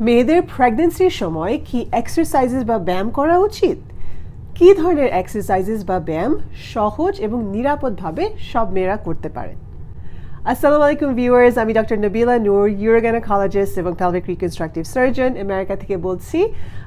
মেয়েদের প্রেগনেন্সির সময় কি এক্সারসাইজেস বা ব্যায়াম করা উচিত? কী ধরনের এক্সারসাইজেস বা ব্যায়াম সহজ এবং নিরাপদভাবে সব মেয়েরা করতে পারে? আসসালামু আলাইকুম ভিউয়ার্স আমি ডক্টর নবিলা নূর ইউরোগ্যানাকোলজিস্ট এবং পেলভিক রিকনস্ট্রাকটিভ সার্জন আমেরিকা থেকে বলছি।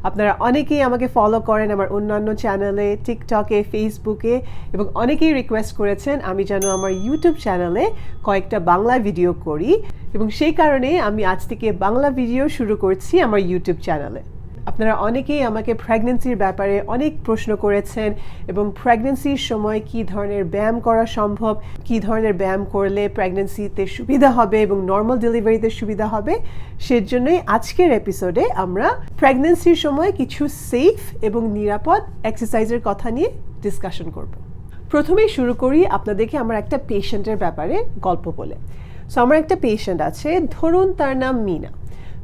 আপনারা অনেকেই আমাকে ফলো করেন আমার অন্যান্য চ্যানেলে টিকটকে ফেসবুকে এবং অনেকেই রিকোয়েস্ট করেছেন আমি যেন আমার ইউটিউব চ্যানেলে কয়েকটা বাংলা ভিডিও করি। এবং সেই কারণে আমি আজ থেকে বাংলা ভিডিও শুরু করছি আমার ইউটিউব চ্যানেলে আপনারা অনেকেই আমাকে প্রেগনেন্সির ব্যাপারে অনেক প্রশ্ন করেছেন এবং প্রেগনেন্সির সময় কি ধরনের ব্যায়াম করা সম্ভব, কি ধরনের ব্যায়াম করলে প্রেগনেন্সিতে সুবিধা হবে এবং নর্মাল ডেলিভারিতে সুবিধা হবে, সেজন্যই আজকের এপিসোডে আমরা প্রেগনেন্সির সময় কিছু সেফ এবং নিরাপদ এক্সারসাইজের কথা নিয়ে ডিসকাশন করব। প্রথমেই শুরু করি আপনাদেরকে আমার একটা পেশেন্টের ব্যাপারে গল্প বলে। সো আমার একটা পেশেন্ট আছে, ধরুন তার নাম মিনা।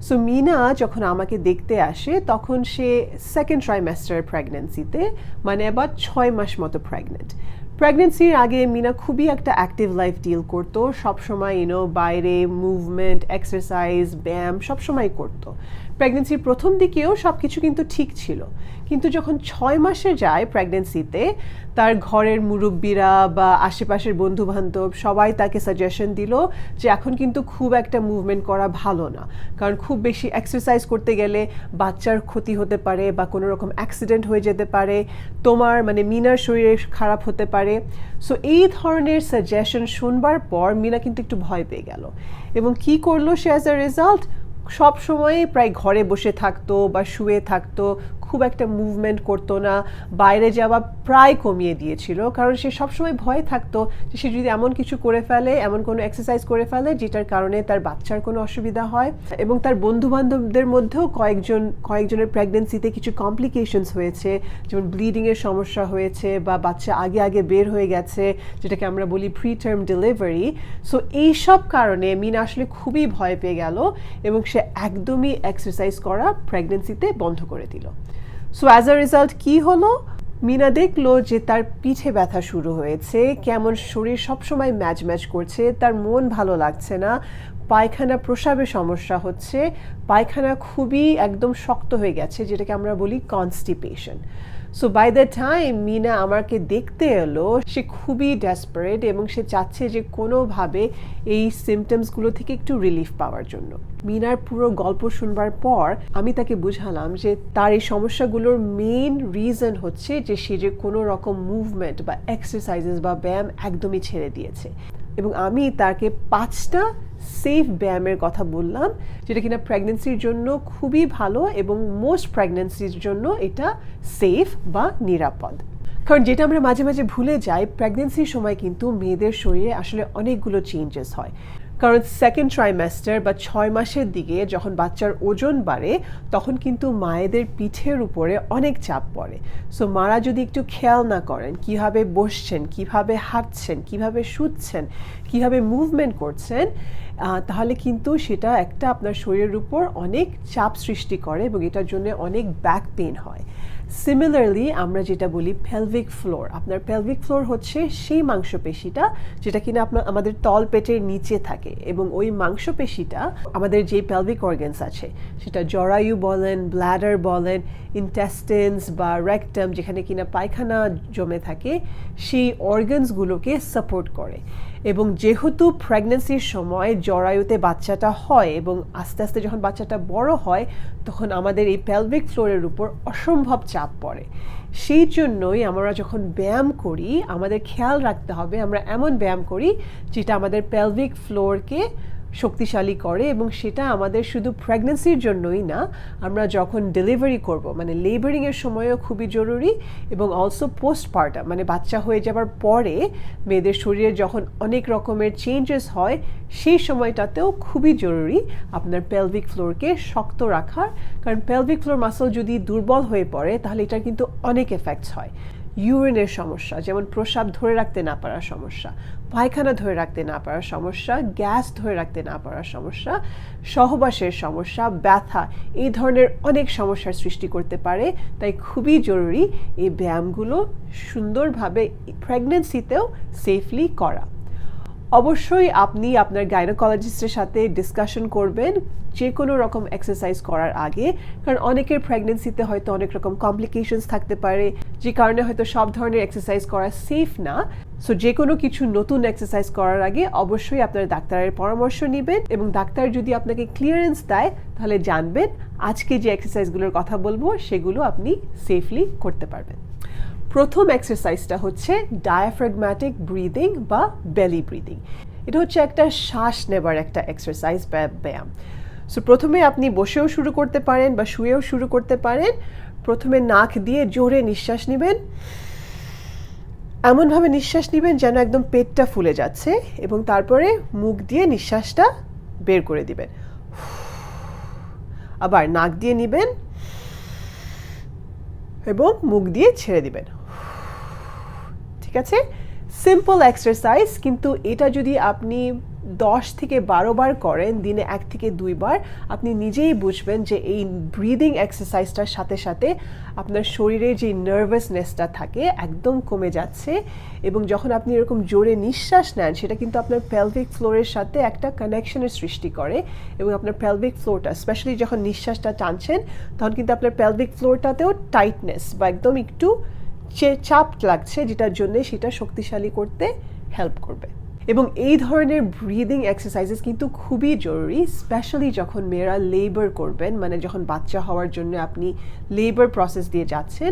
সো মিনা যখন আমাকে দেখতে আসে, তখন সে সেকেন্ড ট্রাইমেস্টার প্রেগনেন্সিতে মানে আবার ছয় মাস মতো প্রেগনেন্ট প্রেগনেন্সির আগে মিনা খুবই একটা অ্যাক্টিভ লাইফ ডিল করতো, সবসময় ইউনো বাইরে মুভমেন্ট এক্সারসাইজ ব্যায়াম সবসময় করতো। প্রেগনেন্সির প্রথম দিকেও সব কিছু কিন্তু ঠিক ছিল। কিন্তু যখন ছয় মাসে যায় প্রেগনেন্সিতে তার ঘরের মুরব্বীরা বা আশেপাশের বন্ধু বান্ধব সবাই তাকে সাজেশন দিল যে এখন কিন্তু খুব একটা মুভমেন্ট করা ভালো না। কারণ খুব বেশি এক্সারসাইজ করতে গেলে বাচ্চার ক্ষতি হতে পারে বা কোনো রকম অ্যাক্সিডেন্ট হয়ে যেতে পারে, তোমার মানে মিনার শরীরে খারাপ হতে পারে। সো এই ধরনের সাজেশন শুনবার পর মিনা কিন্তু একটু ভয় পেয়ে গেল। এবং কি করল সে অ্যাজ আ রেজাল্ট সব সময় প্রায় ঘরে বসে থাকতো বা শুয়ে থাকতো, খুব একটা মুভমেন্ট করতো না, বাইরে যাওয়া প্রায় কমিয়ে দিয়েছিল। কারণ সে সবসময় ভয় থাকতো যে সে যদি এমন কিছু করে ফেলে, এমন কোনো এক্সারসাইজ করে ফেলে যেটার কারণে তার বাচ্চার কোনো অসুবিধা হয় এবং তার বন্ধু বান্ধবদের মধ্যেও কয়েকজন, কয়েকজনের প্রেগনেন্সিতে কিছু কমপ্লিকেশনস হয়েছে। যেমন ব্লিডিংয়ের সমস্যা হয়েছে বা বাচ্চা আগে আগে বের হয়ে গেছে, যেটাকে আমরা বলি প্রি টার্ম ডেলিভারি সো এইসব কারণে মিনা আসলে খুবই ভয় পেয়ে গেল এবং সে একদমই এক্সারসাইজ করা প্রেগনেন্সিতে বন্ধ করে দিল। সো অ্যাজ আ রেজাল্ট কী হলো? মিনা দেখল যে তার পিঠে ব্যথা শুরু হয়েছে, কেমন শরীর সবসময় ম্যাচ ম্যাচ করছে, তার মন ভালো লাগছে না, পায়খানা প্রসাবে সমস্যা হচ্ছে, পায়খানা খুবই একদম শক্ত হয়ে গেছে, যেটাকে আমরা বলি constipation so by the time Meena আমাকে দেখতে এলো, সে খুবই ডেসপারেট এবং সে চাচ্ছে যে কোনোভাবে এই সিমটমসগুলো থেকে একটু রিলিফ পাওয়ার জন্য। মিনার পুরো গল্প শুনবার পর আমি তাকে বুঝালাম যে তার এই সমস্যাগুলোর মেইন রিজন হচ্ছে যে সে যে কোনো রকম মুভমেন্ট বা এক্সারসাইজেস বা ব্যায়াম একদমই ছেড়ে দিয়েছে। এবং আমি তাকে পাঁচটা সেফ ব্যায়ামের কথা বললাম, যেটা কিনা প্রেগনেন্সির জন্য খুবই ভালো এবং মোস্ট প্রেগনেন্সির জন্য এটা সেফ বা নিরাপদ। কারণ যেটা আমরা মাঝে মাঝে ভুলে যাই প্রেগনেন্সির সময় কিন্তু মেয়েদের শরীরে আসলে অনেকগুলো চেঞ্জেস হয়। কারণ সেকেন্ড ট্রাইমেস্টার বা ছয় মাসের দিকে যখন বাচ্চার ওজন বাড়ে, তখন কিন্তু মায়েদের পিঠের উপরে অনেক চাপ পড়ে। সো মারা যদি একটু খেয়াল না করেন, কীভাবে বসছেন, কীভাবে হাঁটছেন, কীভাবে শুচ্ছেন, কীভাবে মুভমেন্ট করছেন তাহলে কিন্তু সেটা একটা আপনার শরীরের উপর অনেক চাপ সৃষ্টি করে এবং এটার জন্য অনেক ব্যাক পেন হয়। সিমিলারলি আমরা যেটা বলি পেলভিক ফ্লোর আপনার পেলভিক ফ্লোর হচ্ছে সেই মাংসপেশিটা যেটা কিনা আপনার, আমাদের তল পেটের নিচে থাকে এবং ওই মাংসপেশিটা আমাদের যে পেলভিক অর্গেন্স আছে, সেটা জরায়ু বলেন ব্ল্যাডার বলেন ইন্টেস্টেন্স বা রেকটাম যেখানে কিনা পায়খানা জমে থাকে, সেই অর্গানসগুলোকে সাপোর্ট করে। এবং যেহেতু প্রেগনেন্সির সময় জরায়ুতে বাচ্চাটা হয় এবং আস্তে আস্তে যখন বাচ্চাটা বড় হয়, তখন আমাদের এই পেলভিক ফ্লোরের উপর অসম্ভব চাপ পড়ে। সেই জন্যই আমরা যখন ব্যায়াম করি, আমাদের খেয়াল রাখতে হবে আমরা এমন ব্যায়াম করি, যেটা আমাদের পেলভিক ফ্লোরকে শক্তিশালী করে এবং সেটা আমাদের শুধু প্রেগনেন্সির জন্যই না, আমরা যখন ডেলিভারি করব মানে লেবারিংয়ের সময়ও খুবই জরুরি এবং অলসো পোস্টপার্টাম মানে বাচ্চা হয়ে যাবার পরে মেয়েদের শরীরে যখন অনেক রকমের চেঞ্জেস হয়, সেই সময়টাতেও খুবই জরুরি আপনার পেলভিক ফ্লোরকে শক্ত রাখার। কারণ পেলভিক ফ্লোর মাসল যদি দুর্বল হয়ে পড়ে, তাহলে এটার কিন্তু অনেক এফেক্টস হয়। ইউরিনের সমস্যা, যেমন প্রসাব ধরে রাখতে না পারার সমস্যা পায়খানা ধরে রাখতে না পারার সমস্যা, গ্যাস ধরে রাখতে না পারার সমস্যা, সহবাসের সমস্যা, ব্যথা, এই ধরনের অনেক সমস্যার সৃষ্টি করতে পারে। তাই খুবই জরুরি এই ব্যায়ামগুলো সুন্দরভাবে প্রেগনেন্সিতেও সেফলি করা। অবশ্যই আপনি আপনার গাইনোকোলজিস্টের সাথে ডিসকাশন করবেন যে কোনো রকম এক্সারসাইজ করার আগে, কারণ অনেকের প্রেগনেন্সিতে হয়তো অনেক রকম কমপ্লিকেশনস থাকতে পারে, যে কারণে হয়তো সব ধরনের এক্সারসাইজ করা সেফ না। সো যে কোনো কিছু নতুন এক্সারসাইজ করার আগে অবশ্যই আপনার ডাক্তারের পরামর্শ নেবেন এবং ডাক্তার যদি আপনাকে ক্লিয়ারেন্স দেয়, তাহলে জানবেন আজকে যে এক্সারসাইজগুলোর কথা বলব, সেগুলো আপনি সেফলি করতে পারবেন। প্রথম এক্সারসাইজটা হচ্ছে ডায়াফ্রাগম্যাটিক ব্রিদিং বা বেলি ব্রিদিং এটা হচ্ছে একটা শ্বাস নেবার একটা এক্সারসাইজ ব্যায়াম। সো প্রথমে আপনি বসেও শুরু করতে পারেন বা শুয়েও শুরু করতে পারেন। প্রথমে নাক দিয়ে জোরে নিঃশ্বাস নেবেন। এমনভাবে নিঃশ্বাস নেবেন যেন একদম পেটটা ফুলে যাচ্ছে এবং তারপরে মুখ দিয়ে নিঃশ্বাসটা বের করে দিবেন। আবার নাক দিয়ে নেবেন এবং মুখ দিয়ে ছেড়ে দিবেন। ঠিক আছে? সিম্পল এক্সারসাইজ কিন্তু এটা যদি আপনি দশ থেকে বারো বার করেন, দিনে এক থেকে দুইবার আপনি নিজেই বুঝবেন যে এই ব্রিদিং এক্সারসাইজটার সাথে সাথে আপনার শরীরে যে নার্ভাসনেসটা থাকে একদম কমে যাচ্ছে এবং যখন আপনি এরকম জোরে নিঃশ্বাস নেন, সেটা কিন্তু আপনার পেলভিক ফ্লোরের সাথে একটা কানেকশনের সৃষ্টি করে এবং আপনার পেলভিক ফ্লোরটা স্পেশালি যখন নিঃশ্বাসটা টানছেন, তখন কিন্তু আপনার পেলভিক ফ্লোরটাতেও টাইটনেস বা একদম একটু চাপ লাগছে, যেটার জন্য সেটা শক্তিশালী করতে হেল্প করবে। এবং এই ধরনের ব্রিদিং এক্সারসাইজেস কিন্তু খুবই জরুরি স্পেশালি যখন মেয়েরা লেবার করবেন মানে যখন বাচ্চা হওয়ার জন্য আপনি লেবার প্রসেস দিয়ে যাচ্ছেন,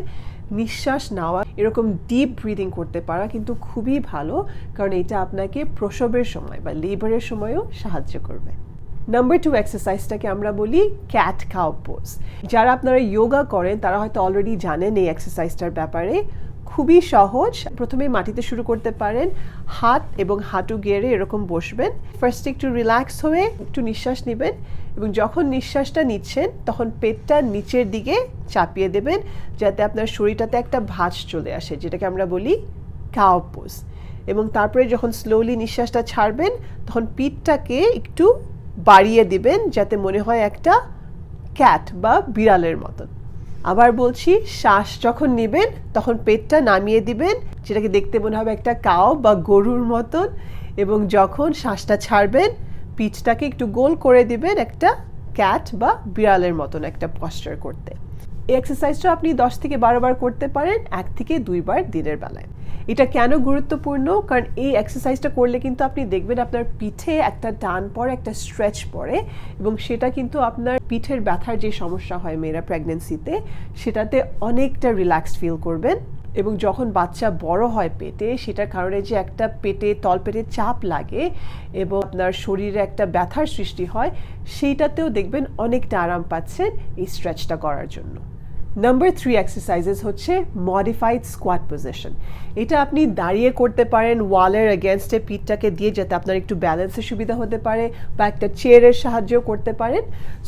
নিঃশ্বাস নেওয়া, এরকম ডিপ ব্রিদিং করতে পারা কিন্তু খুবই ভালো, কারণ এটা আপনাকে প্রসবের সময় বা লেবারের সময়ও সাহায্য করবে। নাম্বার টু এক্সারসাইজটাকে আমরা বলি ক্যাট কাউ পোজ যারা আপনারা যোগা করেন, তারা হয়তো অলরেডি জানেন এই এক্সারসাইজটার ব্যাপারে। খুবই সহজ। প্রথমে মাটিতে শুরু করতে পারেন। হাত এবং হাঁটু গেড়ে এরকম বসবেন। ফার্স্ট একটু রিল্যাক্স হয়ে একটু নিঃশ্বাস নেবেন এবং যখন নিঃশ্বাসটা নিচ্ছেন, তখন পেটটা নিচের দিকে চাপিয়ে দেবেন যাতে আপনার শরীরটাতে একটা ভাঁজ চলে আসে, যেটাকে আমরা বলি কাউ পোজ এবং তারপরে যখন স্লোলি নিঃশ্বাসটা ছাড়বেন, তখন পিঠটাকে একটু বাড়িয়ে দিবেন যাতে মনে হয় একটা ক্যাট বা বিড়ালের মতন। আবার বলছি, শ্বাস যখন নেবেন, তখন পেটটা নামিয়ে দিবেন, যেটাকে দেখতে মনে হবে একটা কাও বা গরুর মতন, এবং যখন শ্বাসটা ছাড়বেন, পিঠটাকে একটু গোল করে দিবেন একটা ক্যাট বা বিড়ালের মতন একটা পশ্চার করতে। এই এক্সারসাইজটা আপনি দশ থেকে বারো বার করতে পারেন, এক থেকে দুইবার দিনের বেলায়। এটা কেন গুরুত্বপূর্ণ? কারণ এই এক্সারসাইজটা করলে কিন্তু আপনি দেখবেন আপনার পিঠে একটা টান পড়ে, একটা স্ট্রেচ পড়ে এবং সেটা কিন্তু আপনার পিঠের ব্যথার যে সমস্যা হয় মেয়েরা প্রেগনেন্সিতে সেটাতে অনেকটা রিল্যাক্স ফিল করবেন এবং যখন বাচ্চা বড় হয় পেটে, সেটার কারণে যে একটা পেটে, তলপেটে চাপ লাগে এবং আপনার শরীরে একটা ব্যথার সৃষ্টি হয়, সেইটাতেও দেখবেন অনেকটা আরাম পাচ্ছেন এই স্ট্রেচটা করার জন্য। নাম্বার থ্রি এক্সারসাইজেস হচ্ছে মডিফাইড স্কোয়াট পজিশন এটা আপনি দাঁড়িয়ে করতে পারেন ওয়ালের এগেনস্টে পিঠটাকে দিয়ে যাতে আপনার একটু ব্যালেন্সের সুবিধা হতে পারে বা একটা চেয়ারের সাহায্যেও করতে পারেন।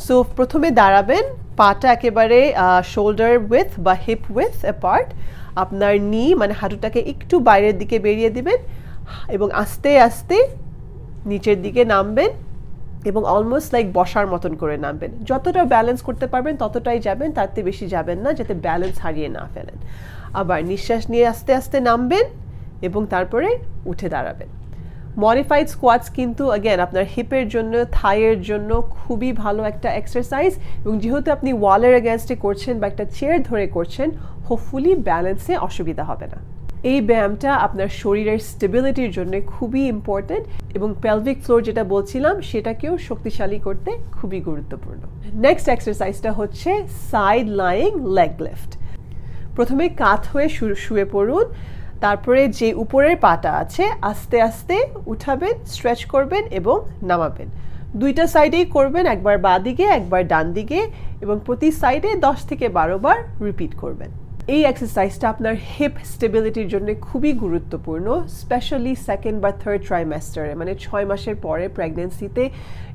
সো প্রথমে দাঁড়াবেন, পাটা একেবারে শোল্ডার উইথ বা হিপ উইথ অ্যাপার্ট আপনার নি মানে হাঁটুটাকে একটু বাইরের দিকে বেরিয়ে দিবেন, এবং আস্তে আস্তে নিচের দিকে নামবেন। এবং অলমোস্ট লাইক বসার মতন করে নামবেন। যতটা ব্যালেন্স করতে পারবেন, ততটাই যাবেন থেকে বেশি যাবেন না, যাতে ব্যালেন্স হারিয়ে না ফেলেন। আবার নিঃশ্বাস নিয়ে আস্তে আস্তে নামবেন এবং তারপরে উঠে দাঁড়াবেন। মডিফাইড স্কোয়াটস কিন্তু অ্যাগেন আপনার হিপের জন্য থাইয়ের জন্য খুবই ভালো একটা এক্সারসাইজ এবং যেহেতু আপনি ওয়ালের এগেনস্টে করছেন বা একটা চেয়ার ধরে করছেন হোপফুলি ব্যালেন্সে অসুবিধা হবে না। এই ব্যায়ামটা আপনার শরীরের স্টেবিলিটির জন্য খুবই ইম্পর্টেন্ট এবং পেলভিক ফ্লোর যেটা বলছিলাম, সেটাকেও শক্তিশালী করতে খুবই গুরুত্বপূর্ণ। নেক্সট এক্সারসাইজটা হচ্ছে সাইড লাইং লেগ লিফট প্রথমে কাত হয়ে শুয়ে পড়ুন, তারপরে যে উপরের পাটা আছে, আস্তে আস্তে উঠাবেন স্ট্রেচ করবেন এবং নামাবেন। দুইটা সাইডেই করবেন, একবার বাঁ দিকে, একবার ডান দিকে এবং প্রতি সাইডে দশ থেকে বারো বার রিপিট করবেন। এই এক্সারসাইজটা আপনার হিপ স্টেবিলিটির জন্য খুবই গুরুত্বপূর্ণ স্পেশালি সেকেন্ড বা থার্ড ট্রাইমেস্টারে মানে ছয় মাসের পরে প্রেগনেন্সিতে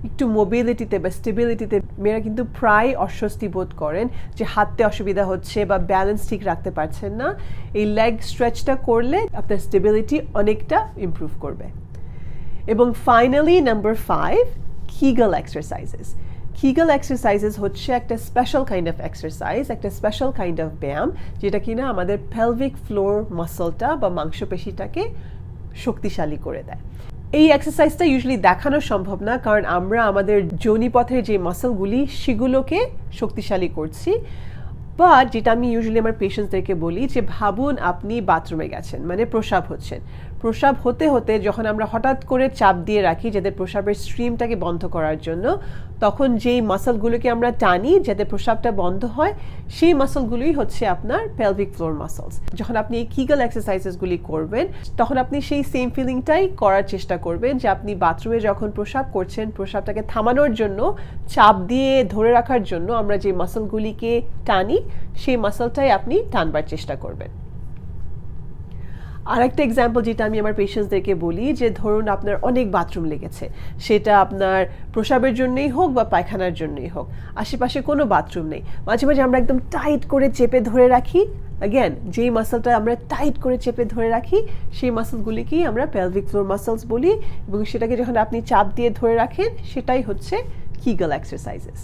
একটু মোবিলিটিতে বা স্টেবিলিটিতে মেয়েরা কিন্তু প্রায় অস্বস্তি বোধ করেন যে হাঁটতে অসুবিধা হচ্ছে বা ব্যালেন্স ঠিক রাখতে পারছেন না। এই লেগ স্ট্রেচটা করলে আপনার স্টেবিলিটি অনেকটা ইমপ্রুভ করবে। এবং finally number five Kegel exercises Kegel exercises হচ্ছে একটা স্পেশাল কাইন্ড অফ এক্সারসাইজ একটা স্পেশাল কাইন্ড অফ ব্যায়াম, যেটা কিনা আমাদের পেলভিক ফ্লোর মাসলটা বা মাংসপেশিটাকে শক্তিশালী করে দেয়। এই এক্সারসাইজটা ইউজুয়ালি দেখানো সম্ভব না, কারণ আমরা আমাদের যোনিপথের যে মাসলগুলি সেগুলোকে শক্তিশালী করছি। বাট যেটা আমি ইউজুয়ালি আমার পেশেন্টসদেরকে বলি যে, ভাবুন আপনি বাথরুমে গেছেন মানে প্রসাব হচ্ছেন। প্রসাব হতে হতে যখন আমরা হঠাৎ করে চাপ দিয়ে রাখি যাতে প্রসাবের স্ট্রিমটাকে বন্ধ করার জন্য, তখন যেই মাসলগুলোকে আমরা টানি যাতে প্রসাবটা বন্ধ হয়, সেই মাসলগুলোই হচ্ছে আপনার পেলভিক ফ্লোর মাসলস যখন আপনি এই কিগল এক্সারসাইজেসগুলি করবেন, তখন আপনি সেই সেম ফিলিংটাই করার চেষ্টা করবেন যে আপনি বাথরুমে যখন প্রসাব করছেন, প্রসাবটাকে থামানোর জন্য, চাপ দিয়ে ধরে রাখার জন্য আমরা যে মাসলগুলিকে টানি, সেই মাসলটাই আপনি টানবার চেষ্টা করবেন। আরেকটা এক্সাম্পল যেটা আমি আমার পেশেন্টসদেরকে বলি, যে ধরুন আপনার অনেক বাথরুম লেগেছে। সেটা আপনার প্রসাবের জন্যই হোক বা পায়খানার জন্যই হোক। আশেপাশে কোনো বাথরুম নেই। মাঝে মাঝে আমরা একদম টাইট করে চেপে ধরে রাখি। অ্যাগেন যেই মাসলটা আমরা টাইট করে চেপে ধরে রাখি, সেই মাসলগুলিকেই আমরা পেলভিক ফ্লোর মাসলস বলি। এবং সেটাকে যখন আপনি চাপ দিয়ে ধরে রাখেন, সেটাই হচ্ছে কিগল এক্সারসাইজেস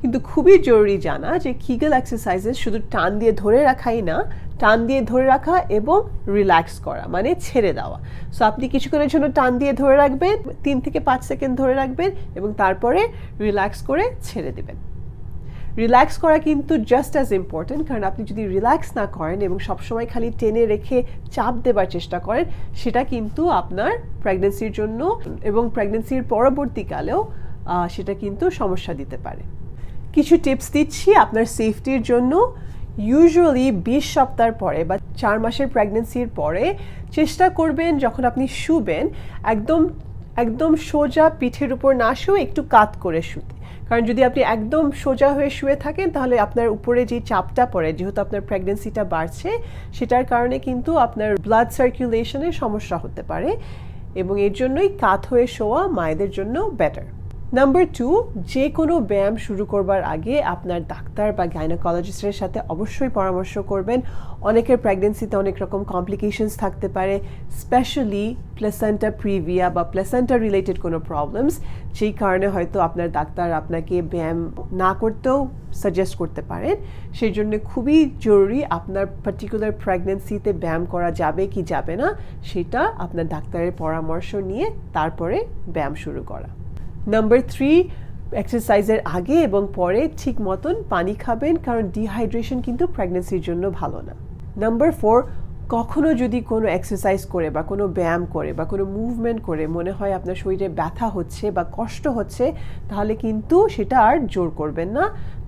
কিন্তু খুবই জরুরি জানা যে কিগেল এক্সারসাইজেস শুধু টান দিয়ে ধরে রাখাই না, টান দিয়ে ধরে রাখা এবং রিল্যাক্স করা মানে ছেড়ে দেওয়া। সো আপনি কিছুক্ষণের জন্য টান দিয়ে ধরে রাখবেন, তিন থেকে পাঁচ সেকেন্ড ধরে রাখবেন এবং তারপরে রিল্যাক্স করে ছেড়ে দেবেন। রিল্যাক্স করা কিন্তু জাস্ট অ্যাজ ইম্পর্টেন্ট কারণ আপনি যদি রিল্যাক্স না করেন এবং সবসময় খালি টেনে রেখে চাপ দেবার চেষ্টা করেন, সেটা কিন্তু আপনার প্রেগনেন্সির জন্য এবং প্রেগনেন্সির পরবর্তীকালেও সেটা কিন্তু সমস্যা দিতে পারে। কিছু টিপস দিচ্ছি আপনার সেফটির জন্য। ইউজুয়ালি বিশ সপ্তাহ পরে বা চার মাসের প্রেগনেন্সির পরে চেষ্টা করবেন যখন আপনি শুবেন, একদম একদম সোজা পিঠের উপর না শুয়ে একটু কাত করে শুতে। কারণ যদি আপনি একদম সোজা হয়ে শুয়ে থাকেন, তাহলে আপনার উপরে যে চাপটা পড়ে, যেহেতু আপনার প্রেগনেন্সিটা বাড়ছে, সেটার কারণে কিন্তু আপনার ব্লাড সার্কুলেশনের সমস্যা হতে পারে এবং এর জন্যই কাত হয়ে শোয়া মায়েদের জন্য বেটার নাম্বার টু যে কোনো ব্যায়াম শুরু করবার আগে আপনার ডাক্তার বা গাইনোকোলজিস্টের সাথে অবশ্যই পরামর্শ করবেন। অনেকের প্রেগনেন্সিতে অনেক রকম কমপ্লিকেশনস থাকতে পারে স্পেশালি প্লেসেন্টা প্রিভিয়া বা প্লেসেন্টা রিলেটেড কোনো প্রবলেমস যেই কারণে হয়তো আপনার ডাক্তার আপনাকে ব্যায়াম না করতেও সাজেস্ট করতে পারেন। সেই জন্য খুবই জরুরি আপনার পার্টিকুলার প্রেগনেন্সিতে ব্যায়াম করা যাবে কি যাবে না, সেটা আপনার ডাক্তারের পরামর্শ নিয়ে তারপরে ব্যায়াম শুরু করা। নাম্বার থ্রি এক্সারসাইজের আগে এবং পরে ঠিক মতন পানি খাবেন, কারণ ডিহাইড্রেশন কিন্তু প্রেগনেন্সির জন্য ভালো না। নাম্বার ফোর কখনো যদি কোনো এক্সারসাইজ করে বা কোনো ব্যায়াম করে বা কোনো মুভমেন্ট করে মনে হয় আপনার শরীরে ব্যথা হচ্ছে বা কষ্ট হচ্ছে, তাহলে কিন্তু সেটা আর জোর করবেন না।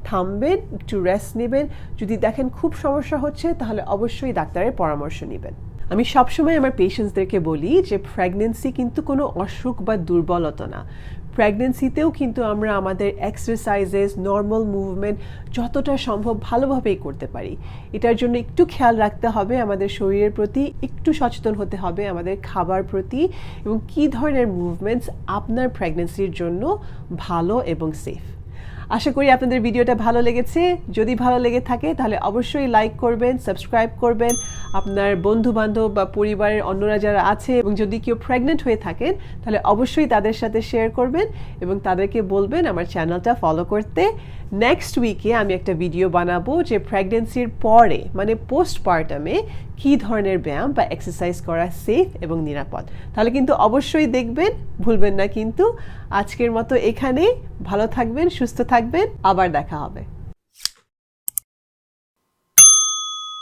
থামবেন, একটু রেস্ট নেবেন। যদি দেখেন খুব সমস্যা হচ্ছে, তাহলে অবশ্যই ডাক্তারের পরামর্শ নেবেন। আমি সবসময় আমার পেশেন্টসদেরকে বলি যে প্রেগনেন্সি কিন্তু কোনো অসুখ বা দুর্বলতা না। প্রেগনেন্সিতেও কিন্তু আমরা আমাদের এক্সারসাইজেস নর্মাল মুভমেন্ট যতটা সম্ভব ভালোভাবেই করতে পারি। এটার জন্য একটু খেয়াল রাখতে হবে আমাদের শরীরের প্রতি, একটু সচেতন হতে হবে আমাদের খাবার প্রতি এবং কী ধরনের মুভমেন্টস আপনার প্রেগনেন্সির জন্য ভালো এবং সেফ আশা করি আপনাদের ভিডিওটা ভালো লেগেছে। যদি ভালো লেগে থাকে, তাহলে অবশ্যই লাইক করবেন সাবস্ক্রাইব করবেন। আপনার বন্ধু বান্ধব বা পরিবারের অন্যরা যারা আছে এবং যদি কেউ প্রেগনেন্ট হয়ে থাকেন, তাহলে অবশ্যই তাদের সাথে শেয়ার করবেন এবং তাদেরকে বলবেন আমার চ্যানেলটা ফলো করতে। নেক্সট উইকে আমি একটা ভিডিও বানাবো যে প্রেগনেন্সির পরে মানে পোস্ট পোস্টপার্টামে কী ধরনের ব্যায়াম বা এক্সারসাইজ করা সেফ এবং নিরাপদ? তাহলে কিন্তু অবশ্যই দেখবেন, ভুলবেন না কিন্তু। আজকের মতো এখানেই। ভালো থাকবেন, সুস্থ থাকবেন। আবার দেখা হবে।